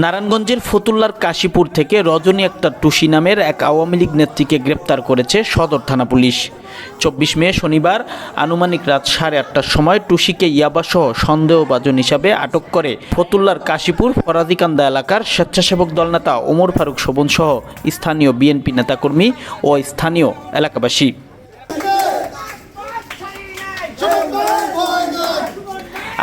নারায়ণগঞ্জের ফতুল্লার কাশীপুর থেকে রজনী আক্তার টুসি নামের এক আওয়ামী লীগ নেত্রীকে গ্রেপ্তার করেছে সদর থানা পুলিশ। চব্বিশ মে শনিবার আনুমানিক রাত সাড়ে আটটার সময় টুসিকে ইয়াবাসহ সন্দেহভাজন হিসাবে আটক করে ফতুল্লার কাশীপুর ফরাদিকান্দা এলাকার স্বেচ্ছাসেবক দল নেতা ওমর ফারুক শোভন সহ স্থানীয় বিএনপি নেতাকর্মী ও স্থানীয় এলাকাবাসী।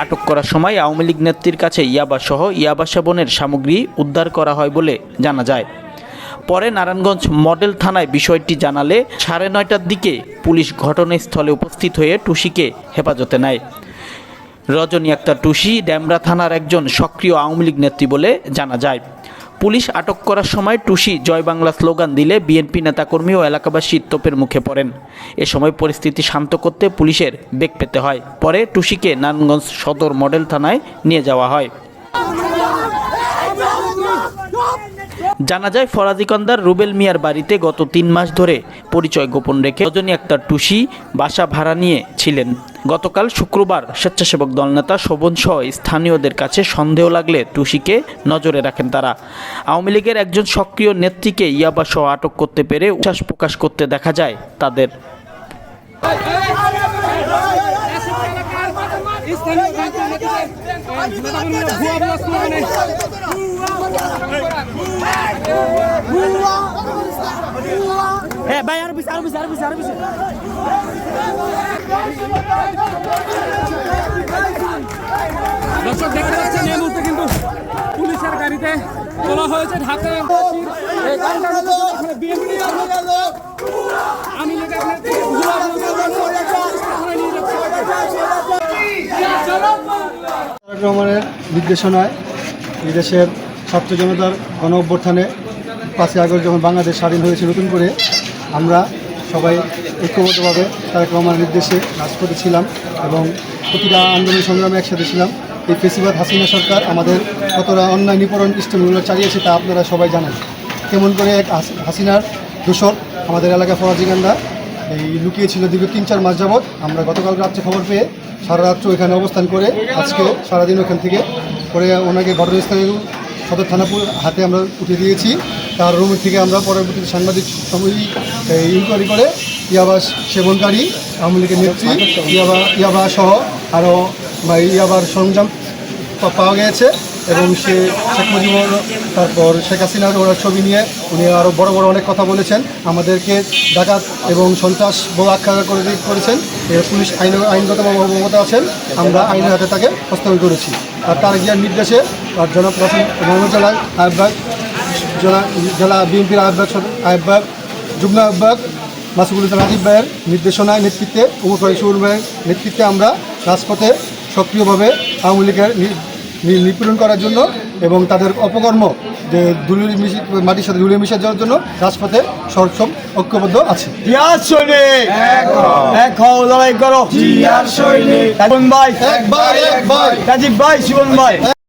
আটক করার সময় আওয়ামী লীগ নেত্রীর কাছে ইয়াবা সহ ইয়াবা সেবনের সামগ্রী উদ্ধার করা হয় বলে জানা যায়। পরে নারায়ণগঞ্জ মডেল থানায় বিষয়টি জানালে সাড়ে নয়টার দিকে পুলিশ ঘটনাস্থলে উপস্থিত হয়ে টুসিকে হেফাজতে নেয়। রজনী আক্তার টুসি ড্যামরা থানার একজন সক্রিয় আওয়ামী লীগ নেত্রী বলে জানা যায়। পুলিশ আটক করার সময় টুসি জয় বাংলা স্লোগান দিলে বিএনপি নেতাকর্মী ও এলাকাবাসী তোপের মুখে পড়েন। এ সময় পরিস্থিতি শান্ত করতে পুলিশের বেগ পেতে হয়। পরে টুসিকে নারায়ণগঞ্জ সদর মডেল থানায় নিয়ে যাওয়া হয়। জানা যায় ফরাজিকন্দার রুবেল মিয়ার বাড়িতে গত তিন মাস ধরে পরিচয় গোপন রেখে রজনী আক্তার টুসি বাসা ভাড়া নিয়ে ছিলেন। গতকাল শুক্রবার স্বেচ্ছাসেবক দলনেতা শোভন সহ স্থানীয়দের কাছে সন্দেহ লাগলে টুসিকে নজরে রাখেন তারা। আওয়ামী লীগের একজন সক্রিয় নেত্রীকে ইয়াবা সহ আটক করতে পেরে উচ্ছ্বাস প্রকাশ করতে দেখা যায় তাদের। ভুয়া হ্যাঁ ভাই আরও পিছিয়ে আরও পিছিয়ে আরও পিছিয়ে আরও পিছিয়ে দর্শক দেখতে পাচ্ছেন এই মুহূর্তে কিন্তু পুলিশের গাড়িতে তোলা হয়েছে ঢাকা আমি রহমানের নির্দেশনায় এই দেশের ছাত্র জনতার গণ অভ্যর্থানে পাঁচই আগস্ট যখন বাংলাদেশ স্বাধীন হয়েছে নতুন করে আমরা সবাই ঐক্যবদ্ধভাবে তারেক রহমানের নির্দেশে রাজপথে ছিলাম এবং প্রতিটা আন্দোলন সংগ্রামে একসাথে ছিলাম। এই ফেসিবাদ হাসিনা সরকার আমাদের কতটা অন্যায় নিপরণ ইষ্টমূল্য চালিয়েছে তা আপনারা সবাই জানেন। কেমন করে এক হাস- হাসিনার দোষর আমাদের এলাকা ফরাজিগান্ডা এই লুকিয়েছিল দীর্ঘ তিন চার মাস যাবৎ। আমরা গতকাল রাত্রে খবর পেয়ে সারা রাত্র এখানে অবস্থান করে আজকে সারাদিন ওখান থেকে করে ওনাকে ঘটনাস্থলে সদর থানাপুর হাতে আমরা উঠে দিয়েছি। তার রুম থেকে আমরা পরবর্তীতে সাংবাদিক সময় ইনকোয়ারি করে ইয়াবাস সেবনকারী আওয়ামী লীগের নেত্রী, ইয়াবা ইয়াবা সহ আরও ইয়াবার সরঞ্জাম পাওয়া গিয়েছে এবং সে শেখ মুজিবুর, তারপর শেখ হাসিনার ওরা ছবি নিয়ে উনি আরও বড় বড় অনেক কথা বলেছেন। আমাদেরকে ডাকাত এবং সন্ত্রাস বলে আখ্যা করে করেছেন। পুলিশ আইন, আইনগত অবগত আছেন। আমরা আইনের হাতে তাকে হস্তান্তর করেছি। আর তার গিয়ার নির্দেশে, আর জনপ্রশাসন মহানগর জেলার আহ্বায়ক জেলা জেলা বিএনপির আহ্বায়ক আহ্বায়ক যুগ্ম আহ্বায়ক মাসুকুল ইসলাম রাজীব ভাইয়ের নির্দেশনায় নেতৃত্বে উমর ফারুক ভাইয়ের নেতৃত্বে আমরা রাজপথে সক্রিয়ভাবে আওয়ামী লীগের নি- নি- নিপীড়ন করার জন্য এবং তাদের অপকর্ম যে ধুলির মিশে মাটির সাথে ধুলিয়ে মিশে যাওয়ার জন্য রাজপথে সরসম ঐক্যবদ্ধ আছে। জিয়ার সৈনিক! এক হও। লড়াই করো। জিয়ার সৈনিক। ভাই এক ভাই এক ভাই। রাজীব ভাই শিবন ভাই।